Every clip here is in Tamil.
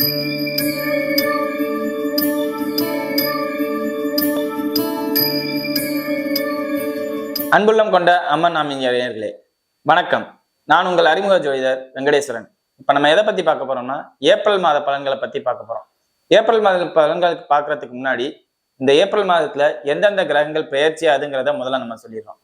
அன்புள்ளம் கொண்ட அம்மன் நாமினியர்களே வணக்கம். நான் உங்கள் அறிமுக ஜோதிடர் வெங்கடேஸ்வரன். இப்போ நம்ம எதை பற்றி பார்க்க போறோம்னா ஏப்ரல் மாத பலன்களை பற்றி பார்க்க போறோம். ஏப்ரல் மாத பலன்களுக்கு பார்க்கறதுக்கு முன்னாடி இந்த ஏப்ரல் மாதத்துல எந்தெந்த கிரகங்கள் பெயர்ச்சி அதுங்கிறத முதல்ல நம்ம சொல்லிடுறோம்.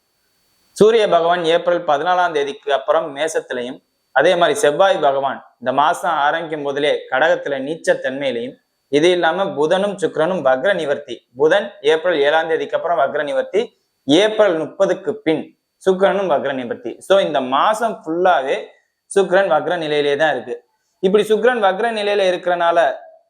சூரிய பகவான் ஏப்ரல் பதினாலாம் தேதிக்கு அப்புறம் மேசத்திலையும் அதே மாதிரி செவ்வாய் பகவான் இந்த மாசம் ஆரம்பிக்கும் போதிலே கடகத்துல நீச்சத்தன்மையிலையும் இது இல்லாம புதனும் சுக்கிரனும் வக்ர நிவர்த்தி. புதன் ஏப்ரல் ஏழாம் தேதிக்கு அப்புறம் வக்ர நிவர்த்தி. ஏப்ரல் முப்பதுக்கு பின் சுக்கரனும் வக்ர நிவர்த்தி. சோ இந்த மாசம் ஃபுல்லாவே சுக்கரன் வக்ர நிலையிலே தான் இருக்கு. இப்படி சுக்கரன் வக்ர நிலையில இருக்கிறனால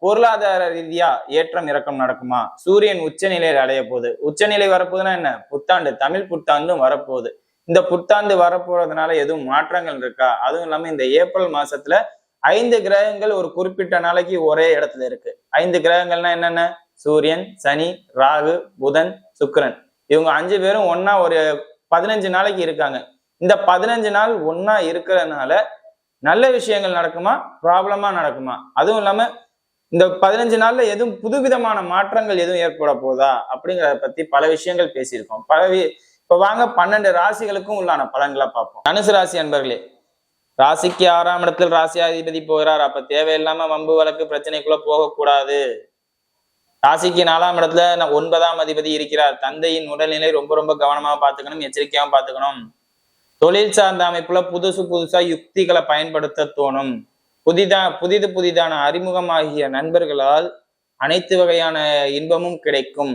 பொருளாதார ரீதியா ஏற்றம் இறக்கம் நடக்குமா? சூரியன் உச்ச நிலையில அடைய போகுது உச்சநிலை வரப்போகுதுன்னா என்ன? புத்தாண்டு தமிழ் புத்தாண்டும் வரப்போகுது. இந்த புத்தாண்டு வரப்போறதுனால எதுவும் மாற்றங்கள் இருக்கா? அதுவும் இல்லாம இந்த ஏப்ரல் மாசத்துல ஐந்து கிரகங்கள் ஒரு குறிப்பிட்ட நாளைக்கு ஒரே இடத்துல இருக்கு. ஐந்து கிரகங்கள்னா என்னென்ன? சூரியன் சனி ராகு புதன் சுக்கரன். இவங்க அஞ்சு பேரும் ஒன்னா ஒரு பதினஞ்சு நாளைக்கு இருக்காங்க. இந்த பதினஞ்சு நாள் ஒன்னா இருக்கிறதுனால நல்ல விஷயங்கள் நடக்குமா? ப்ராப்ளமா நடக்குமா? அதுவும் இல்லாம இந்த பதினஞ்சு நாள்ல எதுவும் புதுவிதமான மாற்றங்கள் எதுவும் ஏற்பட போதா? அப்படிங்கிறத பத்தி பல விஷயங்கள் பேசியிருக்கோம். பல வி- இப்ப வாங்க பன்னெண்டு ராசிகளுக்கும் உள்ளான பலன்களை பார்ப்போம். தனுசு ராசி அன்பர்களே ராசிக்கு ஆறாம் இடத்தில் ராசியாதிபதி போகிறார். அப்ப தேவையில்லாம வம்பு வழக்கு பிரச்சனைக்குள்ள போகக்கூடாது. ராசிக்கு நாலாம் இடத்துல ஒன்பதாம் அதிபதி இருக்கிறார். தந்தையின் உடல்நிலை ரொம்ப ரொம்ப கவனமா பார்த்துக்கணும் எச்சரிக்கையாகவும் பார்த்துக்கணும். தொழில் சார்ந்த அமைப்புல புதுசு புதுசா யுக்திகளை பயன்படுத்த தோணும். புதிதா புதிது புதிதான அறிமுகமாகிய நண்பர்களால் அனைத்து வகையான இன்பமும் கிடைக்கும்.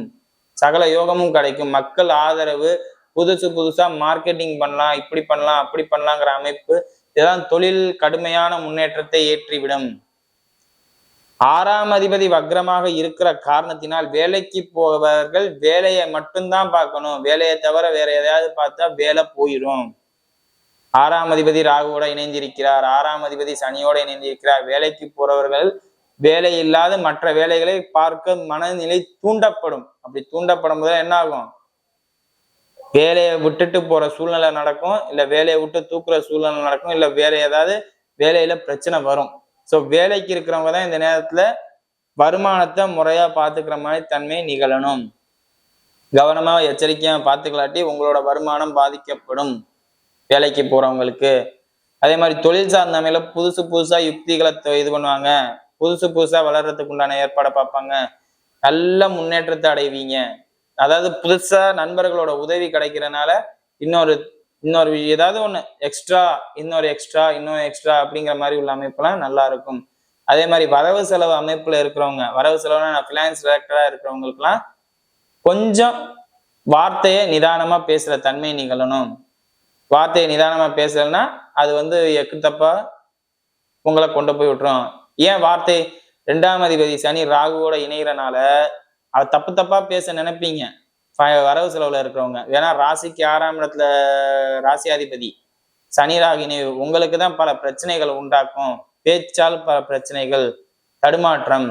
சகல யோகமும் கிடைக்கும். மக்கள் ஆதரவு புதுசு புதுசா மார்க்கெட்டிங் பண்ணலாம் இப்படி பண்ணலாம் அப்படி பண்ணலாங்கிற அமைப்பு இதெல்லாம் தொழில் கடுமையான முன்னேற்றத்தை ஏற்றிவிடும். ஆறாம் அதிபதி வக்ரமாக இருக்கிற காரணத்தினால் வேலைக்கு போபவர்கள் வேலையை மட்டும்தான் பார்க்கணும். வேலையை தவிர வேற எதையாவது பார்த்தா வேலை போயிடும். ஆறாம் அதிபதி ராகுவோட இணைந்திருக்கிறார். ஆறாம் அதிபதி சனியோட இணைந்திருக்கிறார். வேலைக்கு போறவர்கள் வேலை இல்லாத மற்ற வேலைகளை பார்க்க மனநிலை தூண்டப்படும். அப்படி தூண்டப்படும் போது என்ன ஆகும் வேலையை விட்டுட்டு போற சூழ்நிலை நடக்கும் இல்ல வேலையை விட்டு தூக்குற சூழ்நிலை நடக்கும் இல்ல வேற ஏதாவது வேலையில பிரச்சனை வரும். ஸோ வேலைக்கு இருக்கிறவங்க தான் இந்த நேரத்துல வருமானத்தை முறையா பாத்துக்கிற மாதிரி தன்மை நிகழணும். கவனமாக எச்சரிக்கையா பார்த்துக்கலாட்டி உங்களோட வருமானம் பாதிக்கப்படும் வேலைக்கு போறவங்களுக்கு. அதே மாதிரி தொழில் சார்ந்த அமையில புதுசு புதுசா யுக்திகளை இது பண்ணுவாங்க. புதுசு புதுசா வளர்றதுக்கு உண்டான ஏற்பாடை பார்ப்பாங்க. நல்ல முன்னேற்றத்தை அடைவீங்க. அதாவது புதுசா நண்பர்களோட உதவி கிடைக்கிறனால இன்னொரு இன்னொரு ஏதாவது ஒன்று எக்ஸ்ட்ரா இன்னொரு எக்ஸ்ட்ரா இன்னொரு எக்ஸ்ட்ரா அப்படிங்கிற மாதிரி உள்ள அமைப்புலாம் நல்லா இருக்கும். அதே மாதிரி வரவு செலவு அமைப்புல இருக்கிறவங்க வரவு செலவுனா நான் ஃபினான்ஸ் டைரக்டரா இருக்கிறவங்களுக்குலாம் கொஞ்சம் வார்த்தையை நிதானமா பேசுற தன்மை நிகழணும். வார்த்தையை நிதானமா பேசலன்னா அது வந்து எக்கு தப்பா உங்களை கொண்டு போய் விட்டுரும். ஏன் வார்த்தை ரெண்டாம் அதிபதி சனி ராகுவோட இணைகிறனால அதை தப்பு தப்பா பேச நினைப்பீங்க. வரவு செலவுல இருக்கிறவங்க. ஏன்னா ராசிக்கு ஆறாம் இடத்துல ராசியாதிபதி சனி ராகினி உங்களுக்கு தான் பல பிரச்சனைகள் உண்டாக்கும். பேச்சால் பல பிரச்சனைகள் தடுமாற்றம்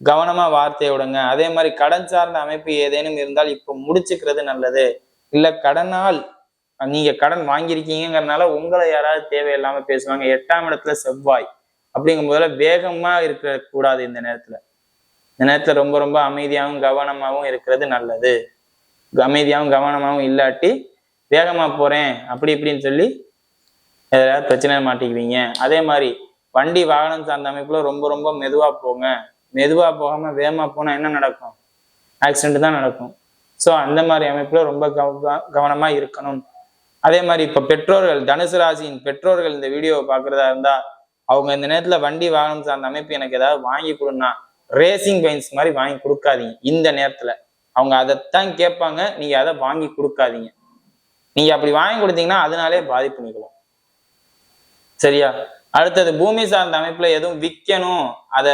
கவனமா வார்த்தையை விடுங்க. அதே மாதிரி கடன் சார்ந்த அமைப்பு ஏதேனும் இருந்தால் இப்போ முடிச்சுக்கிறது நல்லது. இல்ல கடனால் நீங்க கடன் வாங்கியிருக்கீங்கங்கிறனால உங்களை யாராவது தேவையில்லாம பேசுவாங்க. எட்டாம் இடத்துல செவ்வாய் அப்படிங்கும் போதுல வேகமா இருக்க கூடாது இந்த நேரத்துல. இந்த நேரத்துல ரொம்ப ரொம்ப அமைதியாகவும் கவனமாகவும் இருக்கிறது நல்லது. அமைதியாகவும் கவனமாகவும் இல்லாட்டி வேகமா போறேன் அப்படி இப்படின்னு சொல்லி எதாவது பிரச்சனை மாட்டிக்குவீங்க. அதே மாதிரி வண்டி வாகனம் சார்ந்த அமைப்புல ரொம்ப ரொம்ப மெதுவா போங்க. மெதுவா போகாம வேகமா போனா என்ன நடக்கும்? ஆக்சிடென்ட் தான் நடக்கும். ஸோ அந்த மாதிரி அமைப்புல ரொம்ப கவ- கவனமா இருக்கணும். அதே மாதிரி இப்ப பெற்றோர்கள் தனுசு ராசியின் பெற்றோர்கள் இந்த வீடியோவை பார்க்கறதா இருந்தா அவங்க இந்த நேரத்துல வண்டி வாகனம் சார்ந்த அமைப்பு எனக்கு ஏதாவது வாங்கி கொடுன்னா ரேசிங் பைன்ஸ் மாதிரி வாங்கி கொடுக்காதீங்க. இந்த நேரத்துல. அவங்க அதைத்தான் கேட்பாங்க. நீங்க அதை வாங்கி கொடுக்காதீங்க. நீங்க அப்படி வாங்கி கொடுத்தீங்கன்னா அதனாலே பாதிப்பு நிகழும். சரியா? அடுத்தது பூமி சார்ந்த அமைப்புல எதுவும் விற்கணும் அதை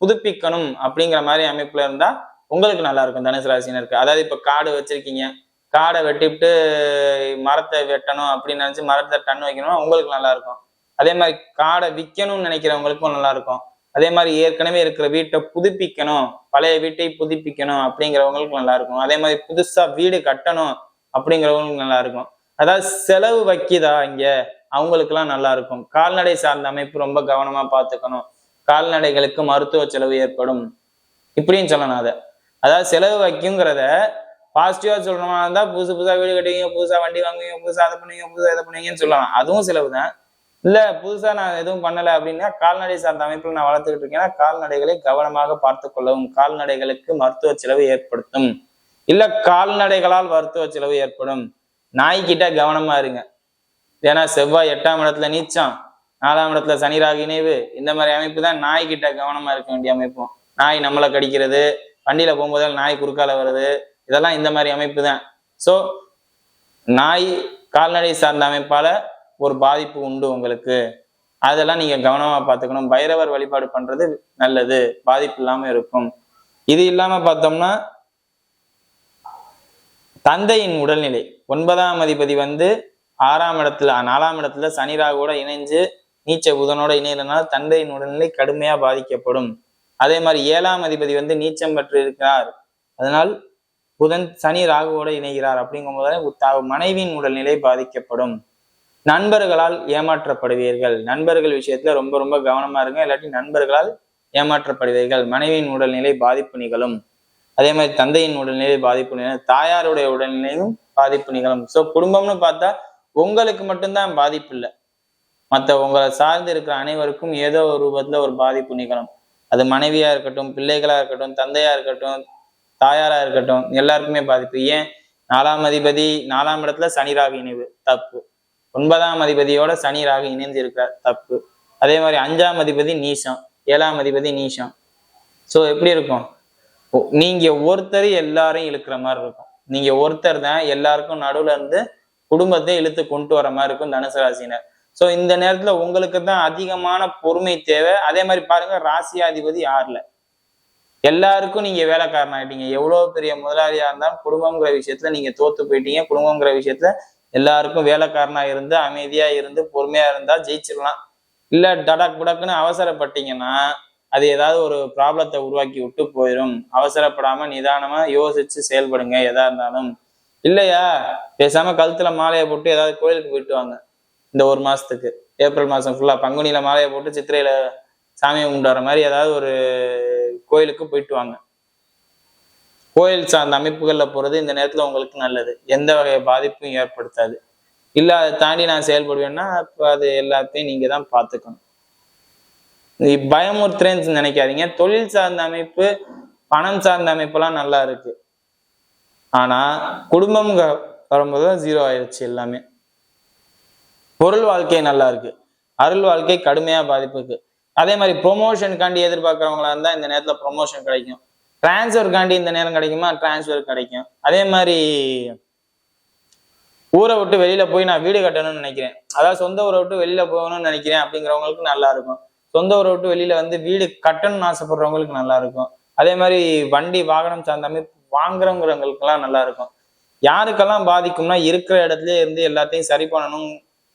புதுப்பிக்கணும் அப்படிங்கிற மாதிரி அமைப்புல இருந்தா உங்களுக்கு நல்லா இருக்கும். தனுசு ராசினருக்கு அதாவது இப்ப காடு வச்சிருக்கீங்க. காடை வெட்டிவிட்டு மரத்தை வெட்டணும் அப்படின்னு நினைச்சு மரத்தை டன் வைக்கணும்னா உங்களுக்கு நல்லா இருக்கும். அதே மாதிரி காடை விற்கணும்னு நினைக்கிறவங்களுக்கும் நல்லா இருக்கும். அதே மாதிரி ஏற்கனவே இருக்கிற வீட்டை புதுப்பிக்கணும் பழைய வீட்டை புதுப்பிக்கணும் அப்படிங்கிறவங்களுக்கு நல்லா இருக்கும். அதே மாதிரி புதுசா வீடு கட்டணும் அப்படிங்கிறவங்களுக்கு நல்லா இருக்கும். அதாவது செலவு வைக்குதா இங்க? அவங்களுக்குலாம் நல்லா இருக்கும். கால்நடை சார்ந்த அமைப்பு ரொம்ப கவனமா பார்த்துக்கணும். கால்நடைகளுக்கு மருத்துவ செலவு ஏற்படும். இப்படின்னு சொல்லணும் அதை. அதாவது செலவு வைக்குங்கிறத பாசிட்டிவா சொல்றமா இருந்தா புதுசு புதுசா வீடு கட்டுவீங்க புதுசா வண்டி வாங்குவீங்க புதுசா அதை பண்ணுவீங்க புதுசா இதை பண்ணுவீங்கன்னு சொல்லலாம். அதுவும் செலவு தான் இல்லை புதுசாக நான் எதுவும் பண்ணலை அப்படின்னா கால்நடை சார்ந்த அமைப்பில் நான் வளர்த்துக்கிட்டு இருக்கேன்னா கால்நடைகளை கவனமாக பார்த்து கொள்ளவும் கால்நடைகளுக்கு மருத்துவ செலவு ஏற்படுத்தும். இல்லை கால்நடைகளால் மருத்துவ செலவு ஏற்படும். நாய்க்கிட்ட கவனமா இருங்க. ஏன்னா செவ்வாய் எட்டாம் இடத்துல நீச்சம் நாலாம் இடத்துல சனி ராகு இணைவு இந்த மாதிரி அமைப்பு தான் நாய்க்கிட்ட கவனமா இருக்க வேண்டிய அமைப்பும் நாய் நம்மளை கடிக்கிறது வண்டியில போகும்போது நாய் குறுக்கால வருது இதெல்லாம் இந்த மாதிரி அமைப்பு தான். ஸோ நாய் கால்நடை சார்ந்த அமைப்பால ஒரு பாதிப்பு உண்டு உங்களுக்கு. அதெல்லாம் நீங்க கவனமா பார்த்துக்கணும். பைரவர் வழிபாடு பண்றது நல்லது. பாதிப்பு இல்லாம இருக்கும். இது இல்லாம பார்த்தோம்னா தந்தையின் உடல்நிலை. ஒன்பதாம் அதிபதி வந்து ஆறாம் இடத்துல நாலாம் இடத்துல சனி ராகுவோட இணைஞ்சு நீச்ச புதனோட இணையிறதுனால தந்தையின் உடல்நிலை கடுமையா பாதிக்கப்படும். அதே மாதிரி ஏழாம் அதிபதி வந்து நீச்சம் பெற்று இருக்கிறார். அதனால் புதன் சனி ராகுவோட இணைகிறார். அப்படிங்கும்போது மனைவியின் உடல்நிலை பாதிக்கப்படும். நண்பர்களால் ஏமாற்றப்படுவீர்கள். நண்பர்கள் விஷயத்துல ரொம்ப ரொம்ப கவனமா இருங்க. இல்லாட்டி நண்பர்களால் ஏமாற்றப்படுவீர்கள். மனைவியின் உடல்நிலை பாதிப்பு நிகழும். அதே மாதிரி தந்தையின் உடல்நிலை பாதிப்பு நிகழும். தாயாருடைய உடல்நிலையும் பாதிப்பு நிகழும். ஸோ குடும்பம்னு பார்த்தா உங்களுக்கு மட்டும்தான் பாதிப்பு இல்லை. மற்ற உங்களை சார்ந்து இருக்கிற அனைவருக்கும் ஏதோ ஒரு ரூபத்துல ஒரு பாதிப்பு நிகழும். அது மனைவியா இருக்கட்டும் பிள்ளைகளா இருக்கட்டும் தந்தையா இருக்கட்டும் தாயாரா இருக்கட்டும் எல்லாருக்குமே பாதிப்பு. ஏன்? நாலாம் அதிபதி நாலாம் இடத்துல சனிராக இணைவு. தப்பு. ஒன்பதாம் அதிபதியோட சனி ராகு இணைந்து இருக்கிறார் தப்பு. அதே மாதிரி அஞ்சாம் அதிபதி நீசம் ஏழாம் அதிபதி நீசம். ஸோ எப்படி இருக்கும்? நீங்க ஒருத்தர் எல்லாரையும் இழுக்கிற மாதிரி இருக்கும். நீங்க ஒருத்தர் தான் எல்லாருக்கும் நடுவுல இருந்து குடும்பத்தை இழுத்து கொண்டு வர மாதிரி இருக்கும் தனுசு ராசினர் ஸோ இந்த நேரத்துல உங்களுக்கு தான் அதிகமான பொறுமை தேவை. அதே மாதிரி பாருங்க ராசியாதிபதி ஆறுல எல்லாருக்கும் நீங்க வேலைக்காரன் ஆயிட்டீங்க. எவ்வளவு பெரிய முதலாளியா இருந்தாலும் குடும்பங்கிற விஷயத்துல நீங்க தோத்து போயிட்டீங்க. குடும்பங்கிற விஷயத்துல எல்லாருக்கும் வேலைக்காரனா இருந்து அமைதியா இருந்து பொறுமையா இருந்தா ஜெயிச்சிடலாம். இல்ல டடக் புடக்குன்னு அவசரப்பட்டீங்கன்னா அது ஏதாவது ஒரு ப்ராப்ளத்தை உருவாக்கி விட்டு போயிடும் அவசரப்படாம நிதானமா யோசிச்சு செயல்படுங்க எதா இருந்தாலும். இல்லையா? பேசாம கழுத்துல மாலையை போட்டு ஏதாவது கோயிலுக்கு போயிட்டு வாங்க இந்த ஒரு மாசத்துக்கு. ஏப்ரல் மாசம் ஃபுல்லா பங்குனியில மாலையை போட்டு சித்திரையில சாமியை கும்பிட்டு வர மாதிரி ஏதாவது ஒரு கோயிலுக்கு போயிட்டு வாங்க. கோயில் சார்ந்த அமைப்புகளில் போகிறது இந்த நேரத்தில் உங்களுக்கு நல்லது. எந்த வகை பாதிப்பும் ஏற்படுத்தாது. இல்லை அதை தாண்டி நான் செயல்படுவேன்னா இப்போ அது எல்லாத்தையும் நீங்கள் தான் பார்த்துக்கணும் பயமுறுத்துறேன்னு நினைக்காதீங்க. தொழில் சார்ந்த அமைப்பு பணம் சார்ந்த அமைப்பெல்லாம் நல்லா இருக்கு. ஆனா குடும்பம் வரும்போது தான் ஜீரோ ஆயிடுச்சு எல்லாமே. பொருள் வாழ்க்கை நல்லா இருக்கு. அருள் வாழ்க்கை கடுமையா பாதிப்புக்கு அதே மாதிரி ப்ரொமோஷனுக்காண்டி எதிர்பார்க்கறவங்களா இருந்தா இந்த நேரத்துல ப்ரொமோஷன் கிடைக்கும். டிரான்ஸ்ஃபருக்காண்டி இந்த நேரம் கிடைக்குமா? டிரான்ஸ்ஃபர் கிடைக்கும். அதே மாதிரி ஊரை விட்டு வெளியில போய் நான் வீடு கட்டணும்னு நினைக்கிறேன். அதாவது சொந்த ஊரை விட்டு வெளியில போகணும்னு நினைக்கிறேன் அப்படிங்கிறவங்களுக்கு நல்லா இருக்கும். சொந்த ஊரை விட்டு வெளியில வந்து வீடு கட்டணும்னு ஆசைப்படுறவங்களுக்கு நல்லா இருக்கும். அதே மாதிரி வண்டி வாகனம் சார்ந்த அமைப்பு வாங்குறவங்களுக்கெல்லாம் நல்லா இருக்கும். யாருக்கெல்லாம் பாதிக்கும்னா இருக்கிற இடத்துல இருந்து எல்லாத்தையும் சரி பண்ணணும்னு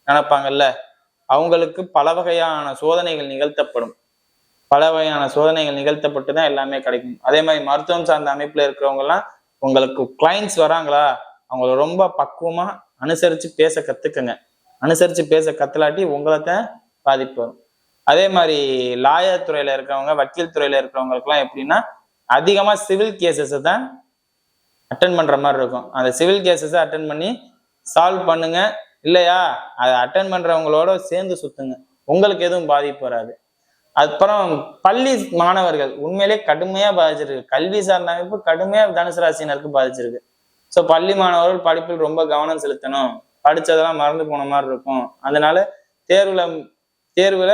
நினைப்பாங்கல்ல? அவங்களுக்கு பல வகையான சோதனைகள் நிகழ்த்தப்படும். பல வகையான சோதனைகள் நிகழ்த்தப்பட்டு தான் எல்லாமே கிடைக்கும். அதே மாதிரி மருத்துவம் சார்ந்த அமைப்புல இருக்கிறவங்கலாம் உங்களுக்கு கிளைண்ட்ஸ் வராங்களா அவங்கள ரொம்ப பக்குவமா அனுசரிச்சு பேச கத்துக்கங்க. அனுசரிச்சு பேச கத்தலாட்டி உங்களை தான் பாதிப்பு வரும். அதே மாதிரி லாயர் துறையில இருக்கிறவங்க வக்கீல் துறையில இருக்கிறவங்களுக்குலாம் எப்படின்னா அதிகமா சிவில் கேசஸை தான் அட்டன் பண்ற மாதிரி இருக்கும். அந்த சிவில் கேசஸை அட்டன் பண்ணி சால்வ் பண்ணுங்க. இல்லையா? அதை அட்டன் பண்றவங்களோட சேர்ந்து சுத்துங்க. உங்களுக்கு எதுவும் பாதிப்பு வராது. அப்புறம் பள்ளி மாணவர்கள் உண்மையிலே கடுமையா பாதிச்சிருக்கு. கல்வி சார்ந்த அமைப்பு கடுமையா தனுசு ராசினருக்கு பாதிச்சிருக்கு. ஸோ பள்ளி மாணவர்கள் படிப்பில் ரொம்ப கவனம் செலுத்தணும். படிச்சதெல்லாம் மறந்து போன மாதிரி இருக்கும். அதனால தேர்வுல தேர்வுல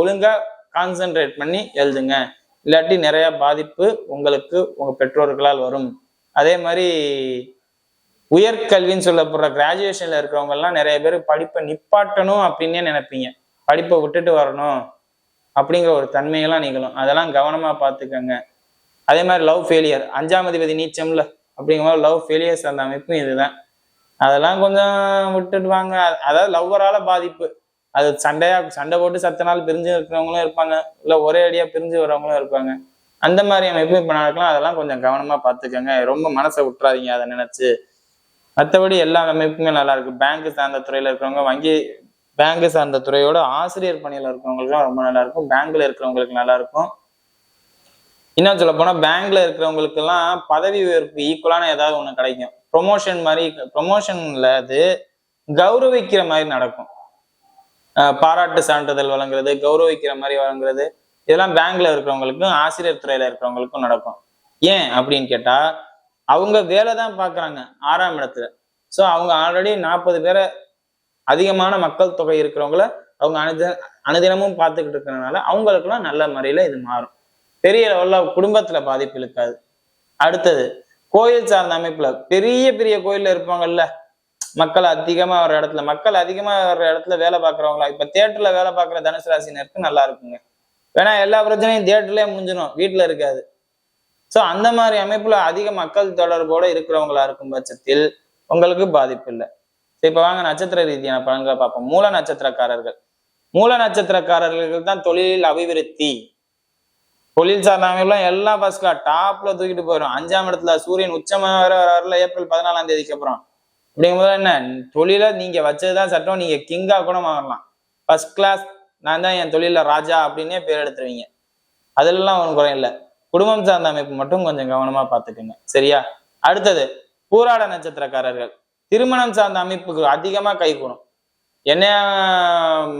ஒழுங்கா கான்சென்ட்ரேட் பண்ணி எழுதுங்க. இல்லாட்டி நிறைய பாதிப்பு உங்களுக்கு உங்க பெற்றோர்களால் வரும். அதே மாதிரி உயர்கல்வின்னு சொல்லப்படுற கிராஜுவேஷன்ல இருக்கிறவங்க எல்லாம் நிறைய பேர் படிப்பை நிப்பாட்டணும் அப்படின்னே நினைப்பீங்க. படிப்பை விட்டுட்டு வரணும். அப்படிங்கிற ஒரு தன்மையெல்லாம் நிகழும் அதெல்லாம் கவனமாக பார்த்துக்கங்க. அதே மாதிரி லவ் ஃபெயிலியர் அஞ்சாம் அதிபதி நீச்சம்ல அப்படிங்கிற மாதிரி லவ் ஃபெயிலியர்ஸ் அந்த அமைப்பும் இதுதான். அதெல்லாம் கொஞ்சம் விட்டுட்டு வாங்க. அதாவது லவ்வரால பாதிப்பு. அது சண்டையா சண்டை போட்டு சத்த நாள் பிரிஞ்சு இருக்கிறவங்களும் இருப்பாங்க. இல்லை ஒரே அடியா பிரிஞ்சு வரவங்களும் இருப்பாங்க. அந்த மாதிரி அமைப்பு இப்போ நடக்கலாம் அதெல்லாம் கொஞ்சம் கவனமா பார்த்துக்கோங்க. ரொம்ப மனசை விட்டுறாதீங்க அதை நினைச்சு. மற்றபடி எல்லா அமைப்புமே நல்லா இருக்கு. பேங்க் சார்ந்த துறையில இருக்கிறவங்க வங்கி பேங்க் சார்ந்த துறையோட ஆசிரியர் பணியில் இருக்கிறவங்களுக்குலாம் ரொம்ப நல்லா இருக்கும் பேங்க்ல இருக்கிறவங்களுக்கு நல்லா இருக்கும் இன்னும் சொல்ல போனா பேங்க்ல இருக்கிறவங்களுக்கெல்லாம் பதவி உயர்வுக்கு ஈக்குவலான ஏதாவது ஒன்று கிடைக்கும். ப்ரொமோஷன் மாதிரி ப்ரொமோஷன்ல அது கௌரவிக்கிற மாதிரி நடக்கும். அஹ் பாராட்டு சான்றிதழ் வழங்குறது கௌரவிக்கிற மாதிரி வழங்குறது இதெல்லாம் பேங்க்ல இருக்கிறவங்களுக்கும் ஆசிரியர் துறையில இருக்கிறவங்களுக்கும் நடக்கும். ஏன் அப்படின்னு கேட்டா அவங்க வேலை தான் பாக்குறாங்க ஆறாம் இடத்துல. ஸோ அவங்க ஆல்ரெடி நாற்பது பேரை அதிகமான மக்கள் தொகை இருக்கிறவங்கள அவங்க அனுதி அனுதினமும் பார்த்துக்கிட்டு இருக்கிறதுனால அவங்களுக்குலாம் நல்ல முறையில இது மாறும். பெரிய லெவலில் குடும்பத்துல பாதிப்பு இருக்காது அடுத்தது கோயில் சார்ந்த அமைப்புல பெரிய பெரிய கோயில்ல இருப்பாங்கல்ல மக்கள் அதிகமா வர இடத்துல மக்கள் அதிகமா வர்ற இடத்துல வேலை பார்க்குறவங்களா இப்ப தியேட்டர்ல வேலை பார்க்குற தனுசு ராசினருக்கு நல்லா இருக்குங்க. வேணா எல்லா பிரச்சனையும் தியேட்டர்லயே முடிஞ்சிடும் வீட்டுல இருக்காது. ஸோ அந்த மாதிரி அமைப்புல அதிக மக்கள் தொடர்போட இருக்கிறவங்களா இருக்கும் பட்சத்தில் உங்களுக்கு பாதிப்பு இல்லை. இப்ப வாங்க நட்சத்திர ரீதியான பலன்களை பார்ப்போம். மூல நட்சத்திரக்காரர்கள். மூல நட்சத்திரக்காரர்களுக்கு தான் தொழிலில் அபிவிருத்தி. தொழில் சார்ந்த அமைப்புலாம் எல்லாம் ஃபர்ஸ்ட் டாப்ல தூக்கிட்டு போயிடும். அஞ்சாம் இடத்துல சூரியன் உச்சம் வர வரல ஏப்ரல் பதினாலாம் தேதிக்கு அப்புறம். அப்படிங்கும்போது என்ன? தொழில நீங்க வச்சதுதான் சட்டம். நீங்க கிங்கா கூட வாங்கலாம் ஃபர்ஸ்ட் கிளாஸ் நான் தான் என் தொழில ராஜா அப்படின்னே பேர் எடுத்துருவீங்க. அதெல்லாம் ஒன்றும் குறையும் இல்லை. குடும்பம் சார்ந்த அமைப்பு மட்டும் கொஞ்சம் கவனமா பார்த்துக்குங்க. சரியா? அடுத்தது பூராட நட்சத்திரக்காரர்கள். திருமணம் சார்ந்த அமைப்புக்கு அதிகமாக கைகூடும் என்ன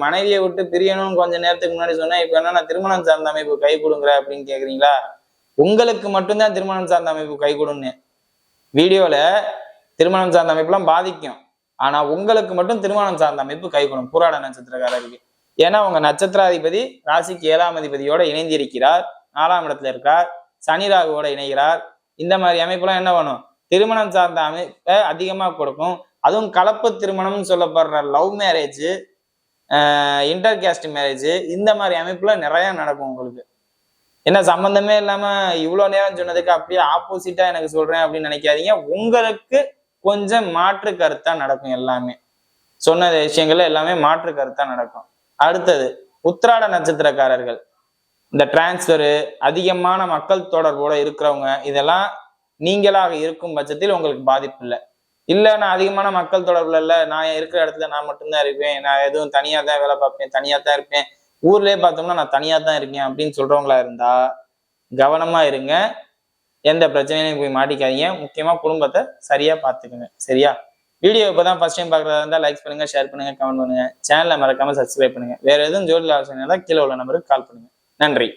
மனைவியை விட்டு பிரியணும்னு கொஞ்ச நேரத்துக்கு முன்னாடி சொன்னேன் இப்போ என்ன நான் திருமணம் சார்ந்த அமைப்பு கை கொடுங்கிற? அப்படின்னு கேட்குறீங்களா உங்களுக்கு மட்டும்தான் திருமணம் சார்ந்த அமைப்பு கை கொடுன்னு. வீடியோவில் திருமணம் சார்ந்த அமைப்புலாம் பாதிக்கும். ஆனால் உங்களுக்கு மட்டும் திருமணம் சார்ந்த அமைப்பு கை கொடுக்கும் புராட நட்சத்திரக்காரருக்கு. ஏன்னா உங்க நட்சத்திராதிபதி ராசிக்கு ஏழாம் அதிபதியோட இணைந்திருக்கிறார். நாலாம் இடத்துல இருக்கார். சனி ராகுவோட இணைகிறார். இந்த மாதிரி அமைப்புலாம் என்ன பண்ணும்? திருமணம் சார்ந்த அமைப்பை அதிகமாக கொடுக்கும். அதுவும் கலப்பு திருமணம்னு சொல்லப்படுற love marriage inter caste marriage இந்த மாதிரி அமைப்புல நிறைய நடக்கும் உங்களுக்கு. என்ன சம்பந்தமே இல்லாம இவ்வளவு நேரம் சொன்னதுக்கு அப்படியே ஆப்போசிட்டா எனக்கு சொல்றேன் அப்படின்னு நினைக்காதீங்க. உங்களுக்கு கொஞ்சம் மாற்று கருத்தா நடக்கும் எல்லாமே. சொன்ன விஷயங்கள்ல எல்லாமே மாற்று கருத்தா நடக்கும். அடுத்தது உத்திராட நட்சத்திரக்காரர்கள். இந்த டிரான்ஸ்ஃபரு அதிகமான மக்கள் தொடர்போட இருக்கிறவங்க இதெல்லாம் நீங்களாக இருக்கும் பட்சத்தில் உங்களுக்கு பாதிப்பு இல்லை. இல்லை நான் அதிகமான மக்கள் தொடர்புல இல்லை. நான் இருக்கிற இடத்துல நான் மட்டும்தான் இருப்பேன். நான் எதுவும் தனியாக தான் வேலை பார்ப்பேன் தனியாக தான் இருப்பேன். ஊர்லேயே பார்த்தோம்னா நான் தனியாக தான் இருக்கேன் அப்படின்னு சொல்கிறவங்களா இருந்தால் கவனமாக இருங்க. எந்த பிரச்சனையும் போய் மாட்டிக்காதீங்க. முக்கியமாக குடும்பத்தை சரியாக பார்த்துக்குங்க. சரியா? வீடியோ இப்பதான் ஃபஸ்ட் டைம் பார்க்குறதா இருந்தால் லைக் பண்ணுங்கள் ஷேர் பண்ணுங்கள் கமெண்ட் பண்ணுங்க. சேனலை மறக்காம சப்ஸ்கிரைப் பண்ணுங்க. வேறு எதுவும் ஜோதியில் ஆலோசனை இருந்தால் கீழே உள்ள நம்பருக்கு கால் பண்ணுங்க. நன்றி.